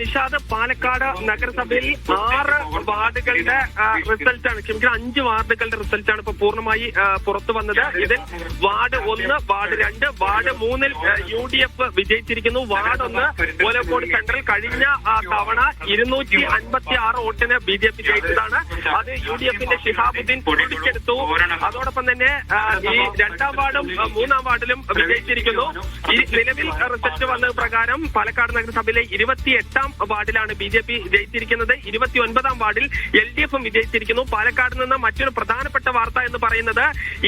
നിഷാദ് പാലക്കാട് നഗരസഭയിൽ ആറ് വാർഡുകളുടെ റിസൾട്ട് ആണ് ക്ഷമിക്കണം അഞ്ച് വാർഡുകളുടെ റിസൾട്ട് ആണ് ഇപ്പൊ പൂർണമായി പുറത്തു വന്നത്. ഇതിൽ വാർഡ് ഒന്ന് വാർഡ് രണ്ട് വാർഡ് മൂന്നിൽ യു ഡി എഫ് വിജയിച്ചിരിക്കുന്നു. വാർഡ് ഒന്ന് ഓലക്കോട് സെൻട്രൽ. കഴിഞ്ഞ തവണ ഇരുന്നൂറ്റി അൻപത്തി ആറ് വോട്ടിന് ബി ജെ പി ജയിച്ചതാണ്. അത് യു ഡി എഫിന്റെ ഷിഹാബുദ്ദീൻ പിടിച്ചെടുത്തു. അതോടൊപ്പം തന്നെ ഈ രണ്ടാം വാർഡും മൂന്നാം വാർഡിലും വിജയിച്ചിരിക്കുന്നു. ഈ നിലവിൽ റിസൾട്ട് വന്നത് പ്രകാരം പാലക്കാട് നഗരസഭയിലെ ഇരുപത്തി എട്ടാം വാർഡിലാണ് ബി ജെ പി ജയിച്ചിരിക്കുന്നത്. ഇരുപത്തി ഒൻപതാം വാർഡിൽ എൽ ഡി എഫും വിജയിച്ചിരിക്കുന്നു. പാലക്കാട് നിന്ന് മറ്റൊരു പ്രധാനപ്പെട്ട വാർത്ത എന്ന് പറയുന്നത്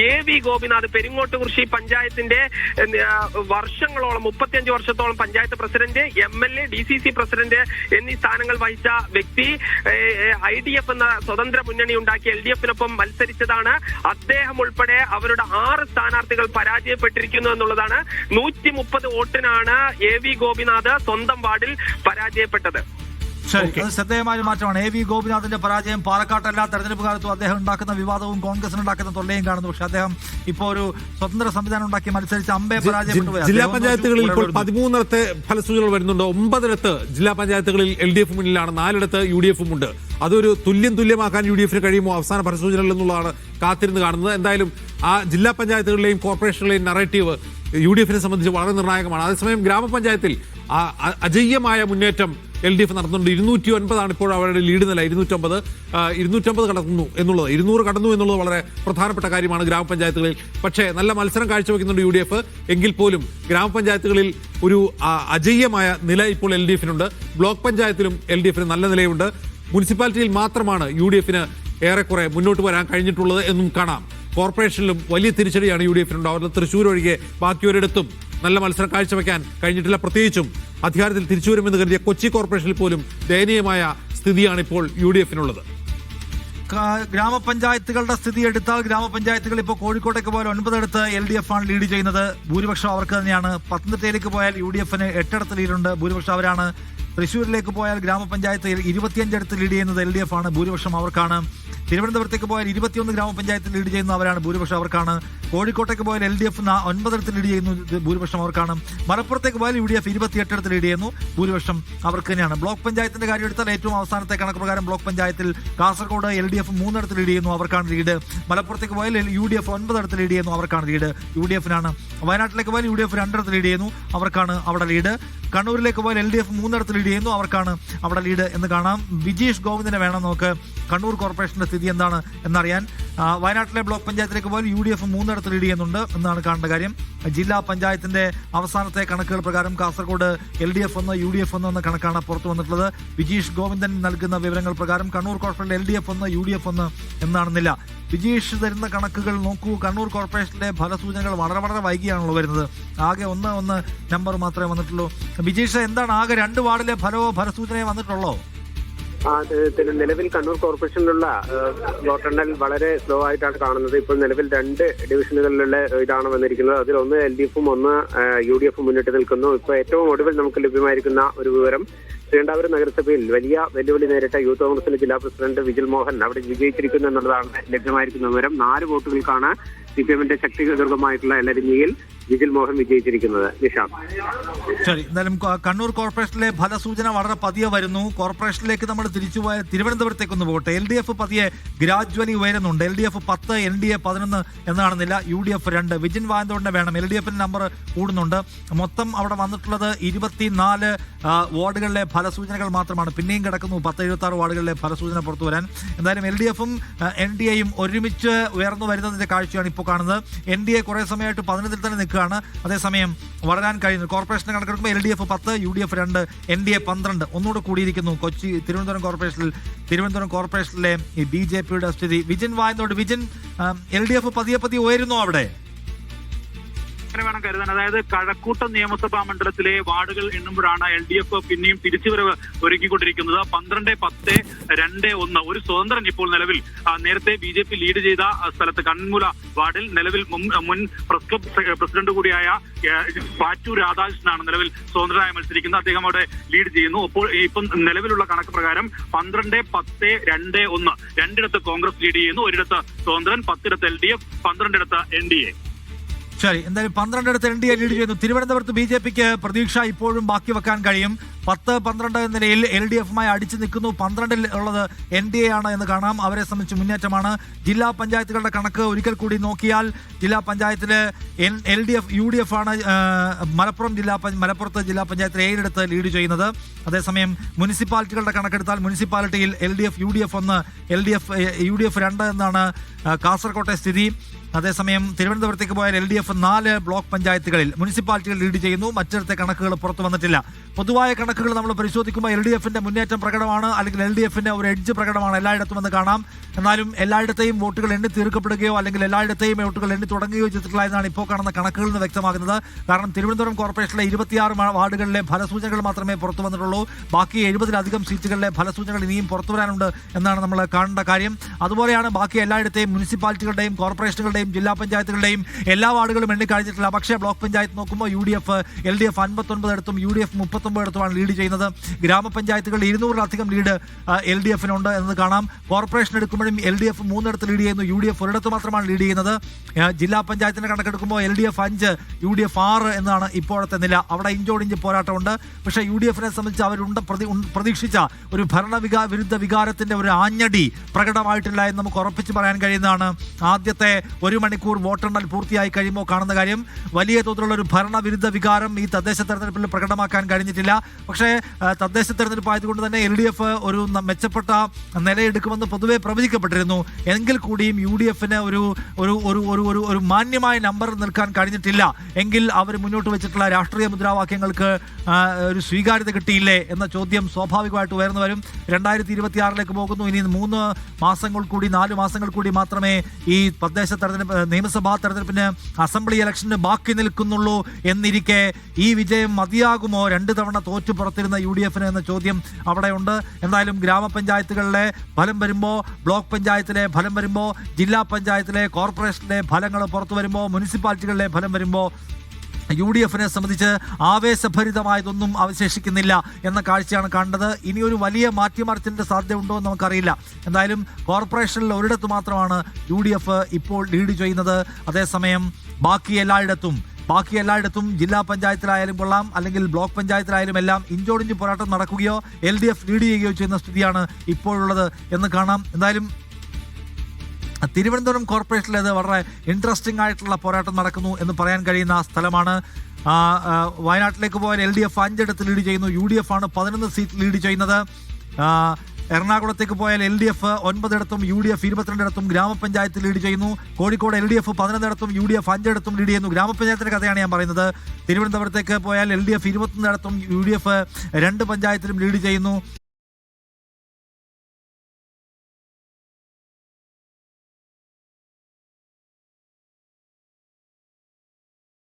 എ വി ഗോപിനാഥ് പെരിങ്ങോട്ടുകുറിശി പഞ്ചായത്തിന്റെ വർഷങ്ങളോളം മുപ്പത്തിയഞ്ച് വർഷത്തോളം panchayat president M L A D C C president എന്നീ സ്ഥാനങ്ങൾ വഹിച്ച വ്യക്തി ഐ ഡി എഫ് എന്ന സ്വതന്ത്ര മുന്നണി ഉണ്ടാക്കി എൽ ഡി എഫിനൊപ്പം മത്സരിച്ചതാണ്. അദ്ദേഹം ഉൾപ്പെടെ അവരുടെ ആറ് സ്ഥാനാർത്ഥികൾ പരാജയപ്പെട്ടിരിക്കുന്നു എന്നുള്ളതാണ്. നൂറ്റി മുപ്പത് വോട്ടിനാണ് എ വി ഗോപിനാഥ് സ്വന്തം വാർഡിൽ പരാജയപ്പെട്ടത്. ശരി. അത് ശ്രദ്ധേയമായ മാറ്റമാണ് എ വി ഗോപിനാഥിന്റെ പരാജയം പാലക്കാട്ടല്ല തെരഞ്ഞെടുപ്പ് കാലത്തും അദ്ദേഹം ഉണ്ടാക്കുന്ന വിവാദവും കോൺഗ്രസിന് ഉണ്ടാക്കുന്ന തൊല്ലയും കാണുന്നു. പക്ഷെ അദ്ദേഹം ഇപ്പോ ഒരു സ്വതന്ത്ര സംവിധാനം ഉണ്ടാക്കി മത്സരിച്ച് അമ്പേ പരാജയപ്പെട്ടു. ജില്ലാ പഞ്ചായത്തുകളിൽ ഇപ്പോൾ പതിമൂന്നിടത്തെ ഫലസൂചനകൾ വരുന്നുണ്ട്. ഒമ്പതിടത്ത് ജില്ലാ പഞ്ചായത്തുകളിൽ എൽ ഡി എഫ് മുന്നിലാണ്. നാലിടത്ത് യു ഡി എഫും ഉണ്ട്. അതൊരു തുല്യം തുല്യമാക്കാൻ യു ഡി എഫിന് കഴിയുമോ? അവസാന ഫലസൂചനകൾ എന്നുള്ളതാണ് കാത്തിരുന്ന് കാണുന്നത്. എന്തായാലും ആ ജില്ലാ പഞ്ചായത്തുകളിലെയും കോർപ്പറേഷനുകളെയും നറേറ്റീവ് യു ഡി എഫിനെ സംബന്ധിച്ച് വളരെ നിർണായകമാണ്. അതേസമയം ഗ്രാമപഞ്ചായത്തിൽ അജയ്യമായ മുന്നേറ്റം എൽ ഡി എഫ് നടത്തുന്നുണ്ട്. ഇരുന്നൂറ്റി ഒൻപതാണ് ഇപ്പോൾ അവരുടെ ലീഡ് നില. ഇരുന്നൂറ്റമ്പത് ഇരുന്നൂറ്റമ്പത് കടന്നു എന്നുള്ളത് ഇരുന്നൂറ് കടന്നു എന്നുള്ളത് വളരെ പ്രധാനപ്പെട്ട കാര്യമാണ് ഗ്രാമപഞ്ചായത്തുകളിൽ. പക്ഷേ നല്ല മത്സരം കാഴ്ചവെക്കുന്നുണ്ട് യു ഡി എഫ് എങ്കിൽ പോലും ഗ്രാമപഞ്ചായത്തുകളിൽ ഒരു അജയ്യമായ നില ഇപ്പോൾ എൽ ഡി എഫിനുണ്ട് ബ്ലോക്ക് പഞ്ചായത്തിലും എൽ ഡി എഫിന് നല്ല നിലയുണ്ട്. മുനിസിപ്പാലിറ്റിയിൽ മാത്രമാണ് യു ഡി എഫിന് ഏറെക്കുറെ മുന്നോട്ട് വരാൻ കഴിഞ്ഞിട്ടുള്ളത് എന്നും കാണാം. കോർപ്പറേഷനിലും വലിയ തിരിച്ചടിയാണ് യു ഡി എഫിനുണ്ടാവുന്നത് തൃശ്ശൂർ ഒഴികെ ബാക്കിയൊരിടത്തും നല്ല മത്സരം കാഴ്ചവെക്കാൻ കഴിഞ്ഞിട്ടില്ല. പ്രത്യേകിച്ചും അധികാരത്തിൽ തിരിച്ചു വരുമെന്ന് കരുതിയ കൊച്ചി കോർപ്പറേഷനിൽ പോലും ദയനീയമായ സ്ഥിതിയാണ് ഇപ്പോൾ യു ഡി എഫിനുള്ളത് ഗ്രാമപഞ്ചായത്തുകളുടെ സ്ഥിതി എടുത്താൽ ഗ്രാമപഞ്ചായത്തുകൾ ഇപ്പോൾ കോഴിക്കോട്ടേക്ക് പോയാൽ ഒൻപതിടത്ത് എൽ ഡി എഫ് ആണ് ലീഡ് ചെയ്യുന്നത്. ഭൂരിപക്ഷം അവർക്ക് തന്നെയാണ്. പത്തനംതിട്ടയിലേക്ക് പോയാൽ യു ഡി എഫിന് എട്ടിടത്ത് ലീഡുണ്ട് ഭൂരിപക്ഷം അവരാണ് തൃശ്ശൂരിലേക്ക് പോയാൽ ഗ്രാമപഞ്ചായത്ത് ഇരുപത്തിയഞ്ചിടത്ത് ലീഡ് ചെയ്യുന്നത് എൽ ഡി എഫ് ആണ്. ഭൂരിപക്ഷം അവർക്കാണ്. തിരുവനന്തപുരത്തേക്ക് പോയാൽ ഇരുപത്തിയൊന്ന് ഗ്രാമപഞ്ചായത്തിൽ ലീഡ് ചെയ്യുന്നവരാണ് ഭൂരിപക്ഷം അവർക്കാണ്. കോഴിക്കോട്ടേക്ക് പോയാൽ എൽ ഡി എഫ് ഒൻപതിടത്ത് ലീഡ് ചെയ്യുന്നു ഭൂരിപക്ഷം അവർക്കാണ്. മലപ്പുറത്തേക്ക് പോയാൽ യു ഡി എഫ് ഇരുപത്തിയെട്ടിടത്ത് ലീഡ് ചെയ്യുന്നു. ഭൂരിപക്ഷം അവർക്ക് തന്നെയാണ്. ബ്ലോക്ക് പഞ്ചായത്തിന്റെ കാര്യം എടുത്താൽ ഏറ്റവും അവസാനത്തെ കണക്ക് പ്രകാരം ബ്ലോക്ക് പഞ്ചായത്തിൽ കാസർഗോഡ് എൽ ഡി എഫ് മൂന്നിടത്ത് ലീഡ് ചെയ്യുന്നു അവർക്കാണ് ലീഡ് മലപ്പുറത്തേക്ക് പോയാൽ യു ഡി എഫ് ഒൻപതിടത്ത് ലീഡ് ചെയ്യുന്നു അവർക്കാണ് ലീഡ് യു ഡി എഫിനാണ് വയനാട്ടിലേക്ക് പോയാൽ യു ഡി എഫ് രണ്ടിടത്ത് ലീഡ് ചെയ്യുന്നു അവർക്കാണ് അവിടെ ലീഡ് കണ്ണൂരിലേക്ക് പോയാൽ എൽ ഡി എഫ് മൂന്നിടത്ത് ലീഡ് ചെയ്യുന്നു. അവർക്കാണ് അവിടെ ലീഡ് എന്ന് കാണാം. വിജീഷ് ഗോവിന്ദനെ വേണം നമുക്ക് കണ്ണൂർ കോർപ്പറേഷന്റെ സ്ഥിതി എന്താണ് എന്നറിയാൻ വയനാട്ടിലെ ബ്ലോക്ക് പഞ്ചായത്തിലേക്ക് പോയാൽ യു ഡി എഫ് മൂന്നിടത്ത് ലീഡ് ചെയ്യുന്നുണ്ട് എന്നാണ് കാണേണ്ട കാര്യം. ജില്ലാ പഞ്ചായത്തിന്റെ അവസാനത്തെ കണക്കുകൾ പ്രകാരം കാസർഗോഡ് എൽ ഡി എഫ് ഒന്ന് യു ഡി എഫ് ഒന്ന് എന്ന കണക്കാണ് പുറത്തു വന്നിട്ടുള്ളത്. വിജീഷ് ഗോവിന്ദൻ നൽകുന്ന വിവരങ്ങൾ പ്രകാരം കണ്ണൂർ കോർപ്പറേഷനിൽ എൽ ഡി എഫ് ഒന്ന് യു ഡി എഫ് ഒന്ന് എന്നാണെന്നില്ല. വിജീഷ് തരുന്ന കണക്കുകൾ നോക്കൂ. കണ്ണൂർ കോർപ്പറേഷനിലെ ഫലസൂചനകൾ വളരെ വളരെ വൈകിയാണല്ലോ വരുന്നത്. ആകെ ഒന്ന് ഒന്ന് നമ്പർ മാത്രമേ വന്നിട്ടുള്ളൂ. വിജീഷ് എന്താണ് ആകെ രണ്ട് വാർഡിലെ ഫലമോ ഫലസൂചനയോ വന്നിട്ടുള്ളോ? നിലവിൽ കണ്ണൂർ കോർപ്പറേഷനിലുള്ള വോട്ടെണ്ണൽ വളരെ സ്ലോ ആയിട്ടാണ് കാണുന്നത്. ഇപ്പോൾ നിലവിൽ രണ്ട് ഡിവിഷനുകളിലുള്ള ഇതാണ് വന്നിരിക്കുന്നത്. അതിൽ ഒന്ന് എൽ ഡി എഫും ഒന്ന് യു ഡി എഫും മുന്നിട്ട് നിൽക്കുന്നു. ഇപ്പോൾ ഏറ്റവും ഒടുവിൽ നമുക്ക് ലഭ്യമായിരിക്കുന്ന ഒരു വിവരം ശ്രീകണ്ഠാപുരം നഗരസഭയിൽ വലിയ വെല്ലുവിളി നേരിട്ട യൂത്ത് കോൺഗ്രസിന്റെ ജില്ലാ പ്രസിഡന്റ് വിജിൽ മോഹൻ അവിടെ വിജയിച്ചിരിക്കുന്നു എന്നുള്ളതാണ് ലഭ്യമായിരിക്കുന്ന വിവരം. നാല് വോട്ടുകൾക്കാണ് സി പി എമ്മിന്റെ ശക്തി ദുർഗമായിട്ടുള്ള എല്ലരിഞ്ഞിയിൽ വിജിൽ മോഹൻ വിജയിച്ചിരിക്കുന്നത് നിഷാദ് ശരി എന്തായാലും കണ്ണൂർ കോർപ്പറേഷനിലെ ഫലസൂചന വളരെ പതിയെ വരുന്നു. കോർപ്പറേഷനിലേക്ക് നമ്മൾ തിരിച്ചു പോയ തിരുവനന്തപുരത്തേക്ക് ഒന്ന് പോകട്ടെ. എൽ ഡി എഫ് പതിയെ ഗ്രാജ്വലി ഉയരുന്നുണ്ട്. എൽ ഡി എഫ് പത്ത് എൻ ഡി എ പതിനൊന്ന് എന്നാണെന്നില്ല. യു ഡി എഫ് രണ്ട്. വിജിൻ വായന്തോടിനെ വേണം. എൽ ഡി എഫിന്റെ നമ്പർ കൂടുന്നുണ്ട്. മൊത്തം അവിടെ വന്നിട്ടുള്ളത് ഇരുപത്തിനാല് വാർഡുകളിലെ ഫലസൂചനകൾ മാത്രമാണ്. പിന്നെയും കിടക്കുന്നു പത്ത് എഴുപത്തി ആറ് വാർഡുകളിലെ ഫലസൂചന പുറത്തു വരാൻ. എന്തായാലും എൽ ഡി എഫും എൻ ഡി എയും ഒരുമിച്ച് ഉയർന്നു വരുന്നതിന്റെ കാഴ്ചയാണ് ഇപ്പോൾ കാണുന്നത്. എൻ ഡി എ കുറേ സമയമായിട്ട് പതിനൊന്നിൽ തന്നെ നിൽക്കുകയാണ്. അതേസമയം വളരാൻ കഴിയുന്നു കോർപ്പറേഷനെ കണക്കെടുക്കുമ്പോൾ എൽ ഡി എഫ് പത്ത് യു ഡി എഫ് രണ്ട് എൻ ഡി എ പന്ത്രണ്ട്. ഒന്നുകൂടെ കൂടിയിരിക്കുന്നു. കൊച്ചി തിരുവനന്തപുരം കോർപ്പറേഷനിൽ തിരുവനന്തപുരം കോർപ്പറേഷനിലെ ഈ ബി ജെ പിയുടെ സ്ഥിതി. വിജിൻ വായനോട് വിജിൻ എൽ ഡി എഫ് പതിയെ പതിയെ ഉയരുന്നു അവിടെ? അങ്ങനെ വേണം കരുതാൻ. അതായത് കഴക്കൂട്ടം നിയമസഭാ മണ്ഡലത്തിലെ വാർഡുകൾ എണ്ണുമ്പോഴാണ് എൽ ഡി എഫ് പിന്നെയും തിരിച്ചുവരവ് ഒരുക്കിക്കൊണ്ടിരിക്കുന്നത്. പന്ത്രണ്ട് പത്ത് രണ്ട് ഒന്ന്. ഒരു സ്വതന്ത്രൻ ഇപ്പോൾ നിലവിൽ നേരത്തെ ബി ജെ പി ലീഡ് ചെയ്ത സ്ഥലത്ത് കൺമുല വാർഡിൽ നിലവിൽ മുൻ പ്രസ് ക്ലബ് പ്രസിഡന്റ് കൂടിയായ പാറ്റു രാധാകൃഷ്ണനാണ് നിലവിൽ സ്വതന്ത്രനായി മത്സരിക്കുന്നത്. അദ്ദേഹം അവിടെ ലീഡ് ചെയ്യുന്നു. അപ്പോൾ ഇപ്പം നിലവിലുള്ള കണക്ക് പ്രകാരം പന്ത്രണ്ട് പത്ത് രണ്ട് ഒന്ന്. രണ്ടിടത്ത് കോൺഗ്രസ് ലീഡ് ചെയ്യുന്നു. ഒരിടത്ത് സ്വതന്ത്രൻ പത്തിടത്ത് എൽ ഡി എഫ് പന്ത്രണ്ടിടത്ത് എൻ ഡി എ. ശരി എന്തായാലും പന്ത്രണ്ടിടത്ത് എൻ ഡി എ ലീഡ് ചെയ്യുന്നു. തിരുവനന്തപുരത്ത് ബി ജെ പിക്ക് പ്രതീക്ഷ ഇപ്പോഴും ബാക്കി വെക്കാൻ കഴിയും. പത്ത് പന്ത്രണ്ട് എന്ന നിലയിൽ എൽ ഡി എഫുമായി അടിച്ചു നിൽക്കുന്നു. പന്ത്രണ്ടിൽ ഉള്ളത് എൻ ഡി എ ആണ് എന്ന് കാണാം. അവരെ സംബന്ധിച്ച് മുന്നേറ്റമാണ്. ജില്ലാ പഞ്ചായത്തുകളുടെ കണക്ക് ഒരിക്കൽ കൂടി നോക്കിയാൽ ജില്ലാ പഞ്ചായത്തിൽ N L D F U D F ആണ് മലപ്പുറം ജില്ലാ മലപ്പുറത്ത് ജില്ലാ പഞ്ചായത്തിൽ ഏഴിടത്ത് ലീഡ് ചെയ്യുന്നത്. അതേസമയം മുനിസിപ്പാലിറ്റികളുടെ കണക്കെടുത്താൽ മുനിസിപ്പാലിറ്റിയിൽ L D F U D F ഒന്ന് L D F U D F രണ്ട് എന്നാണ് കാസർകോട്ടെ സ്ഥിതി. അതേസമയം തിരുവനന്തപുരത്തേക്ക് പോയാൽ എൽ ഡി എഫ് നാല് ബ്ലോക്ക് പഞ്ചായത്തുകളിൽ മുനിസിപ്പാലിറ്റികൾ ലീഡ് ചെയ്യുന്നു. മറ്റിടത്തെ കണക്കുകൾ പുറത്തു വന്നിട്ടില്ല. പൊതുവായ കണക്കുകൾ നമ്മൾ പരിശോധിക്കുമ്പോൾ എൽ ഡി എഫിന്റെ മുന്നേറ്റം പ്രകടമാണ് അല്ലെങ്കിൽ എൽ ഡി എഫിന്റെ ഒരു എഡ്ജ് പ്രകടമാണ് എല്ലായിടത്തും എന്ന് കാണാം. എന്നാലും എല്ലായിടത്തെയും വോട്ടുകൾ എണ്ണി തീർക്കപ്പെടുകയോ അല്ലെങ്കിൽ എല്ലായിടത്തെയും വോട്ടുകൾ എണ്ണി തുടങ്ങുകയോ ചെയ്തിട്ടില്ല എന്നാണ് ഇപ്പോൾ കാണുന്ന കണക്കുകളിൽ നിന്ന് വ്യക്തമാകുന്നത്. കാരണം തിരുവനന്തപുരം കോർപ്പറേഷനിലെ ഇരുപത്തിയാറ് വാർഡുകളിലെ ഫലസൂചനകൾ മാത്രമേ പുറത്തു വന്നിട്ടുള്ളൂ. ബാക്കി എഴുപതിലധികം സീറ്റുകളിലെ ഫലസൂചനകൾ ഇനിയും പുറത്തു വരാനുണ്ട് എന്നാണ് നമ്മൾ കാണേണ്ട കാര്യം. അതുപോലെയാണ് ബാക്കി എല്ലായിടത്തെയും മുനിസിപ്പാലിറ്റികളുടെയും കോർപ്പറേഷനുകളുടെയും ജില്ലാ പഞ്ചായത്തുകളുടെയും എല്ലാ വാർഡുകളും എണ്ണിക്കഴിഞ്ഞിട്ടില്ല പക്ഷേ ബ്ലോക്ക് പഞ്ചായത്ത് നോക്കുമ്പോൾ U D F L D F അൻപത്തൊൻപത് ഇടത്തും യു ഡി എഫ് മുപ്പത്തൊമ്പത് ഇടത്തുമാണ് ലീഡ് ചെയ്യുന്നത്. ഗ്രാമപഞ്ചായത്തുകളിൽ ഇരുന്നൂറിലധികം ലീഡ് എൽ ഡി എഫിനുണ്ട് എന്ന് കാണാം. കോർപ്പറേഷൻ എടുക്കുമ്പോഴും എൽ ഡി എഫ് മൂന്നിടത്ത് ലീഡ് ചെയ്യുന്നു. യു ഡി എഫ് ഒരിടത്ത് മാത്രമാണ് ലീഡ് ചെയ്യുന്നത്. ജില്ലാ പഞ്ചായത്തിന്റെ കണക്കെടുക്കുമ്പോൾ എൽ ഡി എഫ് അഞ്ച് യു ഡി എഫ് ആറ് എന്നാണ് ഇപ്പോഴത്തെ നില. അവിടെ ഇഞ്ചോടിഞ്ച് പോരാട്ടമുണ്ട്. പക്ഷേ യു ഡി എഫിനെ സംബന്ധിച്ച് അവരുണ്ട് പ്രതി പ്രതീക്ഷിച്ച ഒരു ഭരണവികാ വിരുദ്ധ വികാരത്തിന്റെ ഒരു ആഞ്ഞടി പ്രകടമായിട്ടില്ല എന്ന് നമുക്ക് ഉറപ്പിച്ച് പറയാൻ കഴിയുന്നതാണ്. ആദ്യത്തെ ഒരു മണിക്കൂർ വോട്ടെണ്ണൽ പൂർത്തിയായി കഴിയുമ്പോൾ കാണുന്ന കാര്യം വലിയ തോതിലുള്ള ഒരു ഭരണവിരുദ്ധ വികാരം ഈ തദ്ദേശ തെരഞ്ഞെടുപ്പിൽ പ്രകടമാക്കാൻ കഴിഞ്ഞിട്ടില്ല. പക്ഷേ തദ്ദേശ തെരഞ്ഞെടുപ്പ് ആയതുകൊണ്ട് തന്നെ എൽ ഡി എഫ് ഒരു മെച്ചപ്പെട്ട നിലയെടുക്കുമെന്ന് പൊതുവെ പ്രവചിക്കപ്പെട്ടിരുന്നു. എങ്കിൽ കൂടിയും യു ഡി എഫിന് ഒരു ഒരു ഒരു ഒരു ഒരു ഒരു മാന്യമായ നമ്പർ നിൽക്കാൻ കഴിഞ്ഞിട്ടില്ല. എങ്കിൽ അവർ മുന്നോട്ട് വെച്ചിട്ടുള്ള രാഷ്ട്രീയ മുദ്രാവാക്യങ്ങൾക്ക് ഒരു സ്വീകാര്യത കിട്ടിയില്ലേ എന്ന ചോദ്യം സ്വാഭാവികമായിട്ട് ഉയർന്നു വരും രണ്ടായിരത്തി ഇരുപത്തി ആറിലേക്ക് പോകുന്നു. ഇനി മൂന്ന് മാസങ്ങൾ കൂടി നാല് മാസങ്ങൾ കൂടി മാത്രമേ ഈ തദ്ദേശ തെരഞ്ഞെടുപ്പ് നിയമസഭാ തെരഞ്ഞെടുപ്പിന് അസംബ്ലി ഇലക്ഷന് ബാക്കി നിൽക്കുന്നുള്ളൂ എന്നിരിക്കെ ഈ വിജയം മതിയാകുമോ? രണ്ട് തവണ തോറ്റു പുറത്തിരുന്ന യു ഡി എഫിന് എന്ന ചോദ്യം അവിടെയുണ്ട്. എന്തായാലും ഗ്രാമപഞ്ചായത്തുകളിലെ ഫലം വരുമ്പോൾ ബ്ലോക്ക് പഞ്ചായത്തിലെ ഫലം വരുമ്പോൾ ജില്ലാ പഞ്ചായത്തിലെ കോർപ്പറേഷനിലെ ഫലങ്ങൾ പുറത്തു വരുമ്പോൾ മുനിസിപ്പാലിറ്റികളിലെ ഫലം വരുമ്പോൾ യു ഡി എഫിനെ സംബന്ധിച്ച് ആവേശഭരിതമായതൊന്നും അവശേഷിക്കുന്നില്ല എന്ന കാഴ്ചയാണ് കണ്ടത്. ഇനി ഒരു വലിയ മാറ്റിമറിച്ചിന്റെ സാധ്യത ഉണ്ടോ എന്ന് നമുക്കറിയില്ല. എന്തായാലും കോർപ്പറേഷനിൽ ഒരിടത്ത് മാത്രമാണ് യു ഡി എഫ് ഇപ്പോൾ ലീഡ് ചെയ്യുന്നത്. അതേസമയം ബാക്കി എല്ലായിടത്തും ബാക്കി എല്ലായിടത്തും ജില്ലാ പഞ്ചായത്തിലായാലും കൊള്ളാം അല്ലെങ്കിൽ ബ്ലോക്ക് പഞ്ചായത്തിലായാലും എല്ലാം ഇഞ്ചോടിഞ്ച് പോരാട്ടം നടക്കുകയോ എൽ ഡി എഫ് ലീഡ് ചെയ്യുകയോ ചെയ്യുന്ന സ്ഥിതിയാണ് ഇപ്പോഴുള്ളത് എന്ന് കാണാം. എന്തായാലും തിരുവനന്തപുരം കോർപ്പറേഷനിലേത് വളരെ ഇൻട്രസ്റ്റിംഗ് ആയിട്ടുള്ള പോരാട്ടം നടക്കുന്നു എന്ന് പറയാൻ കഴിയുന്ന സ്ഥലമാണ്. വയനാട്ടിലേക്ക് പോയാൽ എൽ ഡി എഫ് അഞ്ചിടത്ത് ലീഡ് ചെയ്യുന്നു. യു ഡി എഫ് ആണ് പതിനൊന്ന് സീറ്റ് ലീഡ് ചെയ്യുന്നത്. എറണാകുളത്തേക്ക് പോയാൽ എൽ ഡി എഫ് ഒൻപതിടത്തും യു ഡി എഫ് ഇരുപത്തിരണ്ടിടത്തും ഗ്രാമപഞ്ചായത്ത് ലീഡ് ചെയ്യുന്നു. കോഴിക്കോട് എൽ ഡി എഫ് പതിനൊന്നിടത്തും യു ഡി എഫ് അഞ്ചിടത്തും ലീഡ് ചെയ്യുന്നു. ഗ്രാമപഞ്ചായത്തിന്റെ കഥയാണ് ഞാൻ പറയുന്നത്. തിരുവനന്തപുരത്തേക്ക് പോയാൽ എൽ ഡി എഫ് ഇരുപത്തൊന്നിടത്തും യു ഡി എഫ് രണ്ട് പഞ്ചായത്തിലും ലീഡ് ചെയ്യുന്നു.